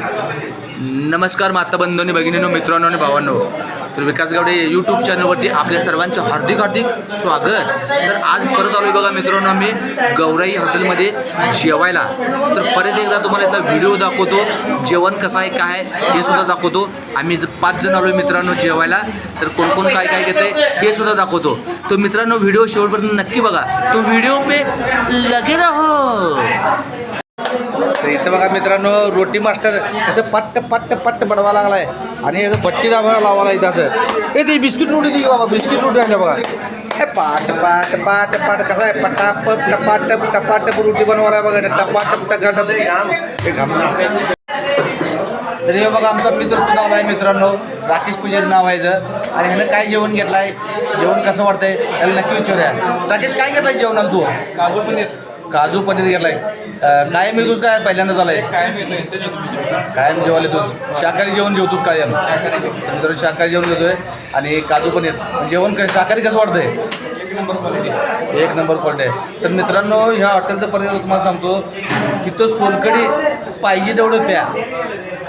नमस्कार माता बंधूंनी भगिनीनो मित्रांनो आणि भावांनो. तर विकास गावडे यूट्यूब चॅनलवरती आपल्या सर्वांचं हार्दिक हार्दिक स्वागत. तर आज परत आलो बघा मित्रांनो आम्ही गौराई हॉटेलमध्ये जेवायला. तर परत एकदा तुम्हाला इथला व्हिडिओ दाखवतो जेवण कसं आहे काय हे सुद्धा दाखवतो. आम्ही पाच जण आलो मित्रांनो जेवायला. तर कोण कोण काय काय घेत हे सुद्धा दाखवतो. तो मित्रांनो व्हिडिओ शेवटपर्यंत नक्की बघा. तो व्हिडिओ पे लगे राहो. तर इथं बघा मित्रांनो रोटी मास्टर असं पट्ट पट्ट पट्ट बडवा लागलाय. आणि असं भट्टी दाबा लावायला इथं असं. ए ती बिस्किट रोटी दी बाबा बिस्किट रोटी आणल्या बघा. ए पाट पाट पाट पाट कसं आहे? पटापट टपाटप टपाटप रोटी बनवायला बघा. टपाटप टगाटप हे घामणार तर हे बघा आमचा मित्र सुद्धा आला आहे मित्रांनो. राकेश पुजारी नाव आहे याचं. आणि ह्यानं काय जेवण घेतलंय? जेवण कसं वाटतंय त्याला नक्की विचारूया. राकेश काय घेतलाय जेवणाला तू? काजू पनीर. काजू पनीर घेतलायस. कायम येतोस काय? पहिल्यांदा झालायस. काय मिळतं कायम जेवायला येतोस. शाकाहारी जेवण जेवतोस कायम मित्रांनो शाकाहारी जेवण घेतोय आणि काजू पनीर. जेवण काय शाकाहारी कसं वाटतंय? एक नंबर क्वालिटी एक नंबर क्वालिटी आहे. तर मित्रांनो ह्या हॉटेलचं पर्यंत तुम्हाला सांगतो. इथं सोलकडी पाहिजे तेवढं प्या.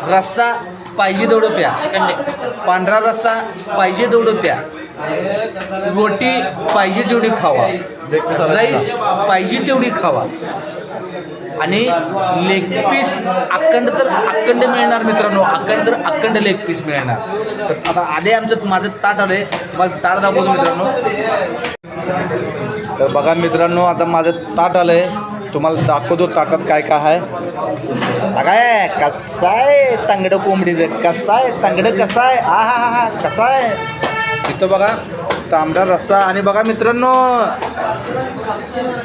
रस्सा पाहिजे तेवढं प्या. पांढरा रस्सा पाहिजे तेवढं प्या. रोटी पाहिजे तेवढी खावा. राईस पाहिजे तेवढी खावा. आणि लेग पीस अखंड तर अखंड मिळणार मित्रांनो अखंड तर अखंड लेग पीस मिळणार. तर आता आले आमचं माझं ताट आलंय मला ताट दाखवतो मित्रांनो. तर बघा मित्रांनो आता माझं ताट आलंय तुम्हाला दाखवतो ताटात काय काय आहे. काय कसं आहे तांगडं कोंबडीचं कसं आहे तांगडं कसं आहे? आ हा हा हा कसं आहे? तिथं बघा तांबडा रस्सा. आणि बघा मित्रांनो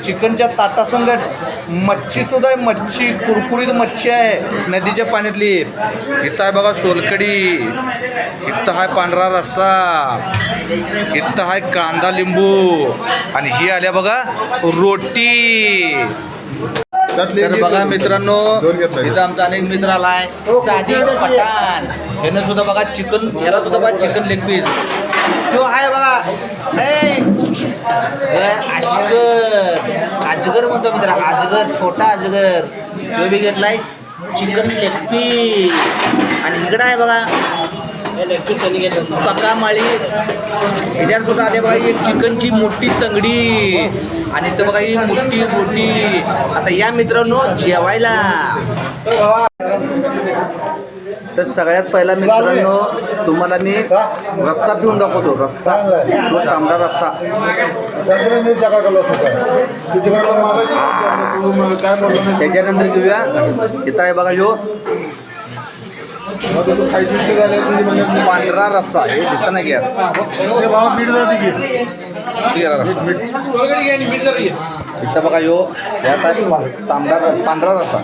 चिकनच्या ताटासंगट. मच्छी सुद्धा आहे मच्छी कुरकुरीत मच्छी आहे. नदीच्या पाण्यातली. इथं आहे बघा सोलकडी इथं आहे पांढरा रस्सा. इथं आहे कांदा लिंबू. आणि ही आल्या बघा रोटी. तर बघा मित्रांनो इथं आमचा अनेक मित्र आलाय. सादी पठाण. ह्यानं सुद्धा बघा चिकन ह्याला सुद्धा बघा चिकन लेग पीस तो आहे बघा. ए, ए, अजगर. अजगर म्हणतो मित्र. अजगर छोटा अजगर. तो बी घेतलाय चिकन लेग पीस आणि इकडं आहे बघा. पकामाळी ह्याच्यात सुद्धा आले बघा एक चिकनची मोठी तंगडी. आणि तर बघा ही मोठी मोठी. आता या मित्रांनो जेवायला. तर सगळ्यात पहिला मित्रांनो तुम्हाला मी रस्सा पिऊन दाखवतो. रस्सा. तो तांबडा रस्सा. त्याच्यानंतर घेऊया. इथं आहे बघा ह्यो. पांढरा रस्सा. हे दिसा नाही घ्या. इथं बघा यो यात आहे तांबडा रस- पांढरा रस्सा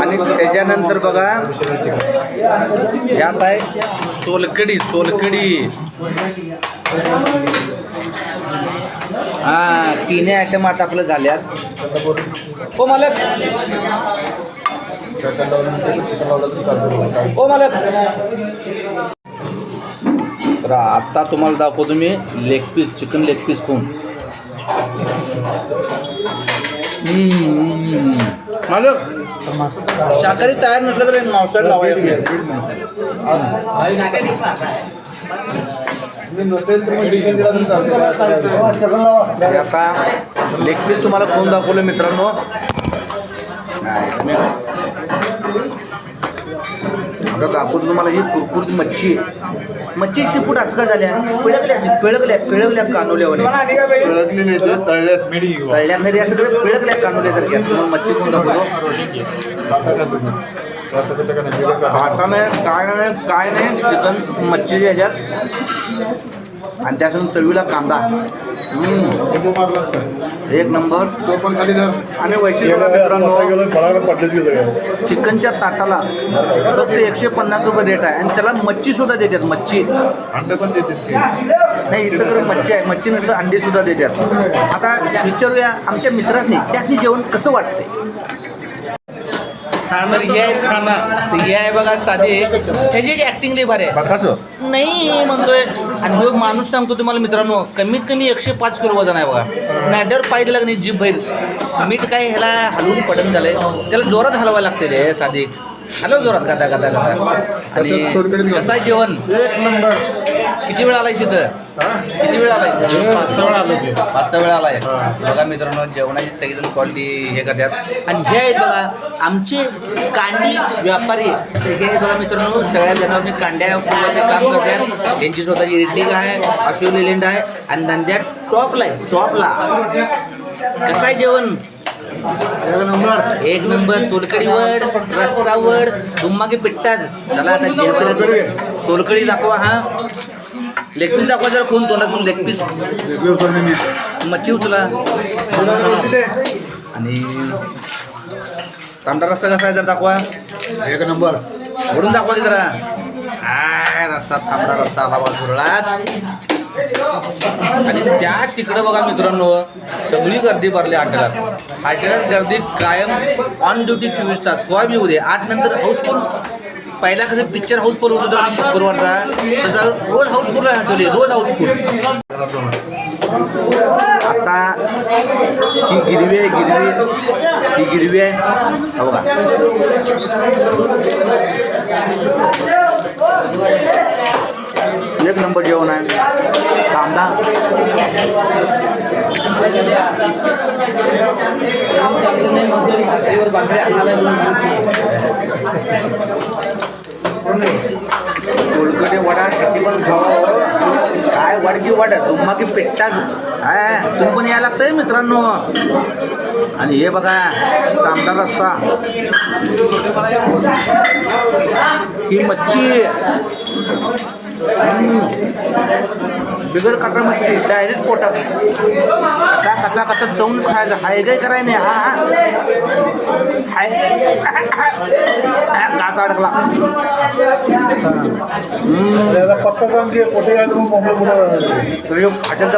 आणि त्याच्यानंतर बघा यात आहे सोलकडी सोलकडी हा तिन्ही आयटम आता आपलं झाल्यात. हो मालक. हो मालक. तर आता तुम्हाला दाखवतो मी leg piece chicken leg piece खाऊन. मालक शाकाहारी तयार नसलं तर मांसाहारी लावायला आता लेग पीस तुम्हाला खाऊन दाखवलं मित्रांनो. नाही, मी- आता दाखवतो तुम्हाला ही कुरकुरीत मच्छी मच्छी शिपूट असं काय झाल्या? पिळकल्या पिळकल्या पिळकल्या कानोल्यावर कळल्या नाही असं कडे पिळकल्या कानोल्यासारख्या. मच्छी खाऊन दाखवतो? काय नाही काय नाही चिकन मच्छी ह्याच्यात आणि त्यासून चवीला कांदा. एक नंबर. आणि वैशिष्ट्य मित्रांनो चिकनच्या ताटाला फक्त एकशे पन्नास रुपये रेट आहे. आणि त्याला मच्छी सुद्धा देतात मच्छी. नाही इथं तर मच्छी आहे. मच्छी नंतर अंडी सुद्धा देतात. आता विचारूया आमच्या मित्रांनी त्याची जेवण कसं वाटते तर हे आहे खाना तर हे आहे बघा साधे. ह्याची ऍक्टिंग लई भारी आहे. नाही म्हणतोय आणि हो माणूस सांगतो तुम्हाला मित्रांनो कमीत कमी एकशे पाच किलो वजन आहे बघा. नाड्यावर की नाही जीभ बाहेर मीठ काय ह्याला हलवून पडून झालंय. त्याला जोरात हलवायला लागते रे साधिक हलव जोरात गादा गादा गादा. आणि कसं आहे जेवण? एक नंबर. किती वेळ आलाय तिथं किती वेळ आलाय? पाच सहा वेळा आलो पाच सहा वेळा आलाय. बघा मित्रांनो जेवणाची सगळीजण क्वालिटी हे करतात. आणि हे आहेत बघा आमचे कांडी व्यापारी. हे आहेत बघा मित्रांनो सगळ्या जणांनी कांड्या फुलाचे काम करतात. त्यांची स्वतःची इडली आहे अशोक लेलेंड आहे आणि धंद्यात टॉपला आहे टॉपला कसं आहे जेवण? एक नंबर. एक नंबर. सोलकडी वड रस्सा वड दुम्मा की पिट्टाच चला आता जेवण सोलकडी दाखवा हा. लेग पीस दाखवा जरा खून तोंडातून लेग पीस मच्छी उचला आणि तांबडा रस्सा कसा आहे जर दाखवा. एक नंबर. ओढून दाखवा की जरा. आय, रस्सा तांबडा रस्सा आला बा धुरळाच आणि त्या तिकडं बघा मित्रांनो सगळी गर्दी भरली हॉटेलात हॉटेलात गर्दी कायम ऑन ड्युटी चोवीस तास. केव्हा बी उद्या. आठ नंतर हाऊसफुल. पहिला कसं पिक्चर हाऊसफुल होतं तो शुक्रवारचा. त्याचा रोज हाऊसफुल राहतो रोज हाऊसफुल आता ही गिरवी आहे गिरवी ही गिरवी आहे. हा बघा. एक नंबर जेवण आहे. कांदा सोलकढी वडा किती पण काय वडकी वड तुम्हा की पेटताच काय तुम्ही पण यायला लागतंय मित्रांनो. आणि हे बघा तांबडा रस्सा. ही मच्छी. बिगर काटा डायरेक्ट पोटात. कचा कचरा कचरा चवून खायचं. हाय काय कराय नाही हा हा. हाय काचा अडकला. पत्ता सांगते पोटे काय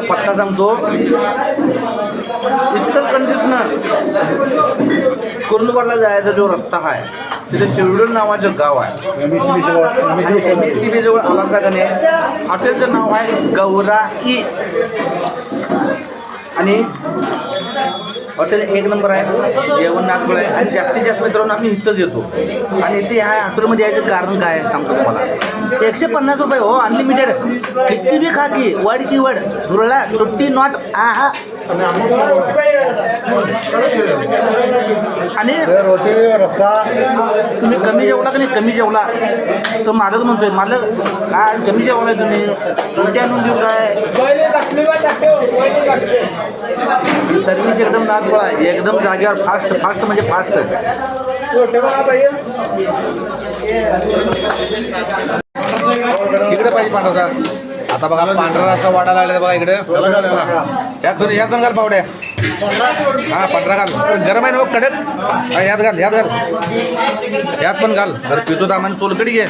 पत्ता सांगतो इतर कंडिशनर कुर्लुवाडला जायचा जो रस्ता आहे तिथे शिवडून नावाचं गाव आहे. आणि एम एस सी बी जवळ आला हॉटेलचं नाव आहे गौराई आणि हॉटेल एक नंबर आहे जेवण नागपूर आहे. आणि जास्तीत जास्त मित्रांनो आम्ही इथंच येतो. आणि इथे ह्या हॉटेलमध्ये यायचं कारण काय आहे सांगतो तुम्हाला. एकशे पन्नास रुपये हो अनलिमिटेड किती बी खा की वड की वड. धुरळा सुट्टी नॉट आहा. आणि रोटी तुम्ही कमी जेवला की नाही? कमी जेवला. तर मालक म्हणतोय मालक काय कमी जेवलाय तुम्ही? रोटी आणून देऊ काय? सर्व्हिस एकदम नागपूर आहे. एकदम जागेवर फास्ट फास्ट म्हणजे फास्ट इकडे पाहिजे पांढरा आता बघा पांढरा असा वाढा लागला बघा इकडे? यात पण यात पण घाल पावड्या. हा पंधरा घाल. गरम आहे ना हो, कडक? हा यात घाल यात घाल. यात पण घाल. बरं पितो दामान सोलकडी घे.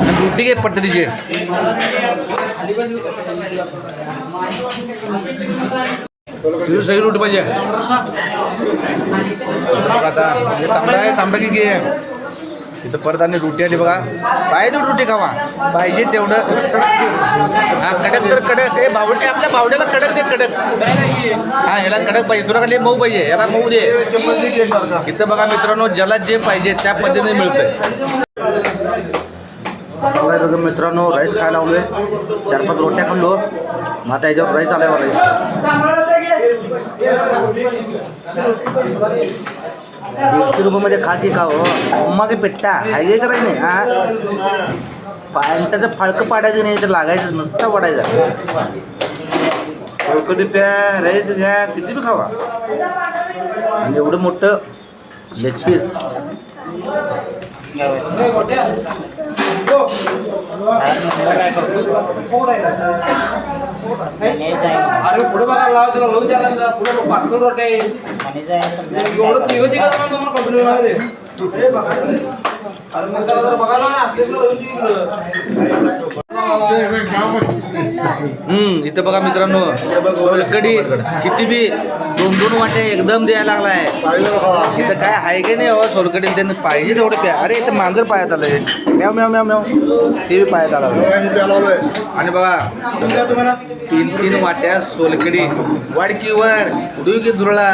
आणि रोटी घे पट्टतीची तुझी सगळी रोटी पाहिजे. आता तांबडा आहे तांबडा की घे. तिथं परत आणि रोटी आली बघा. पाहिजे रोटी खावा. पाहिजे तेवढं. हा कडक तर कडक. ते भावटे आपल्या भावड्याला कडक दे कडक. हा याला कडक पाहिजे. तुला खाली मऊ पाहिजे. याला मऊ दे. इथं बघा मित्रांनो ज्याला जे पाहिजे त्या पद्धतीने मिळतंय. मित्रांनो राईस खायला लावलोय चार पाच रोट्या खाल्लो. मग आता याच्यावर राईस आलाय राईस दीडशे रुपयामध्ये खा की का हो? मग पेट्टा. हाय करायचं नाही हा? पाण्याचं फाळकं पाडायचं नाही तर लागायचं नुसता पडायचा. फळकं प्या राईस घ्या किती बी खावा. आणि एवढं मोठं लेग पीस अरे पुढे बघायला लावायचं लोन द्यायला पुढे पार्सल रोटे बघा. ना. आपल्याकडे हम्म इथं बघा मित्रांनो सोलकडी किती बी दोन दोन वाटे एकदम द्यायला लागलाय. इथं काय आहे की नाही हो सोलकडी त्यांनी पाहिजे तेवढं प्या अरे इथं मांजर पायात आलंय. म्याव म्याव म्याव म्याव. ते बी पायात आलं. आणि बघा तीन तीन वाट्या सोलकडी वाडकी वड दुई की दुरळा.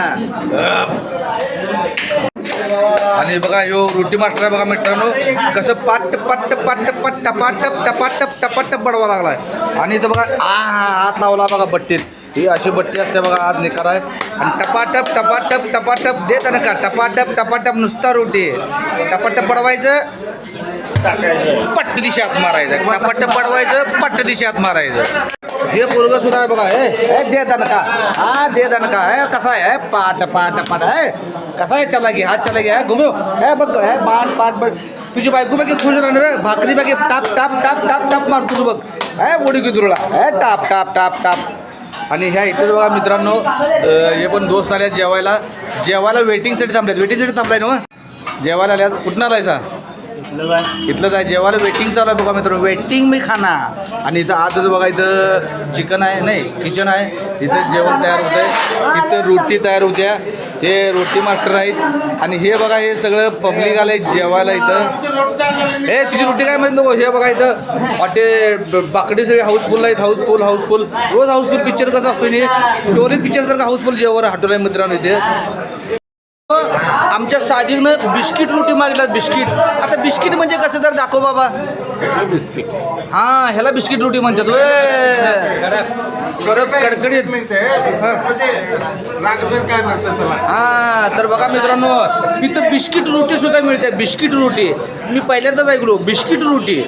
आणि बघा यो रोटी मास्टर आहे बघा मित्रांनो. कसं पाट पट्ट पट्ट पट्ट टपाटप टपाट टपाट बडवा लागलाय. आणि इथं बघा आ हात लावला बघा बट्टीत. ही अशी बट्टी असते बघा आज निकार आहे आणि टपाटप टपाटप टपाटप देत ना का? टपाटप टपाटप नुसता रोटी. टपाटप बडवायचं. पट्ट दिशात मारायचं. टपाटप बडवायचं पट्ट दिशात मारायचं. हे पोरग सुद्धा आहे बघा हे दे दणका. हा दे दणका. हे कसा आहे? हे पाट पाट पाट. आहे कसा आहे? चला गे हात चला गे हे घुमव. हे बघ हे पाट पाट बघ तुझी बायको बघ खुश राहणार रे भाकरी बघ टाप टाप टाप टाप टाप मार तुझं बघ. हे उडी की दुरळा. हे टाप टाप टाप टाप. आणि ह्या इथं बघा मित्रांनो हे पण दोस्त आल्यात जेवायला. जेवायला वेटिंगसाठी थांबल्यात वेटिंगसाठी थांबलाय ना हो? जेवायला आल्यात. कुठं आलायचा इथलं जाय जेवायला वेटिंग चालू आहे बघा मित्रांनो. वेटिंग मी खाना आणि इथं आतच बघा इथं चिकन आहे. नाही किचन आहे. इथं जेवण तयार होतं आहे इथं रोटी तयार होत्या. हे रोटी मास्टर आहेत. आणि हे बघा हे सगळं पब्लिक आलं आहे जेवायला इथं. हे तुझी रोटी काय माहिती नको? हे बघा इथं. हॉटे बाकडे सगळे हाऊसफुल आहेत. हाऊसफुल हाऊसफुल रोज हाऊसफुल पिक्चर कसं असतो? हे शोले पिक्चर जर का हाऊसफुल जेवण हॉटेल आहे मित्रांनो इथे. आमच्या साधीनं बिस्किट रोटी मागल्यात बिस्किट. आता बिस्किट म्हणजे कसं तर दाखव बाबा. बिस्किट. हा ह्याला बिस्किट रोटी म्हणतात वे कडक कडकडीत. राजवीर काय नसतं त्याला? हा तर बघा मित्रांनो इथं बिस्किट रोटी सुद्धा मिळते बिस्किट रोटी. मी पहिल्यांदाच ऐकलो बिस्किट रोटी.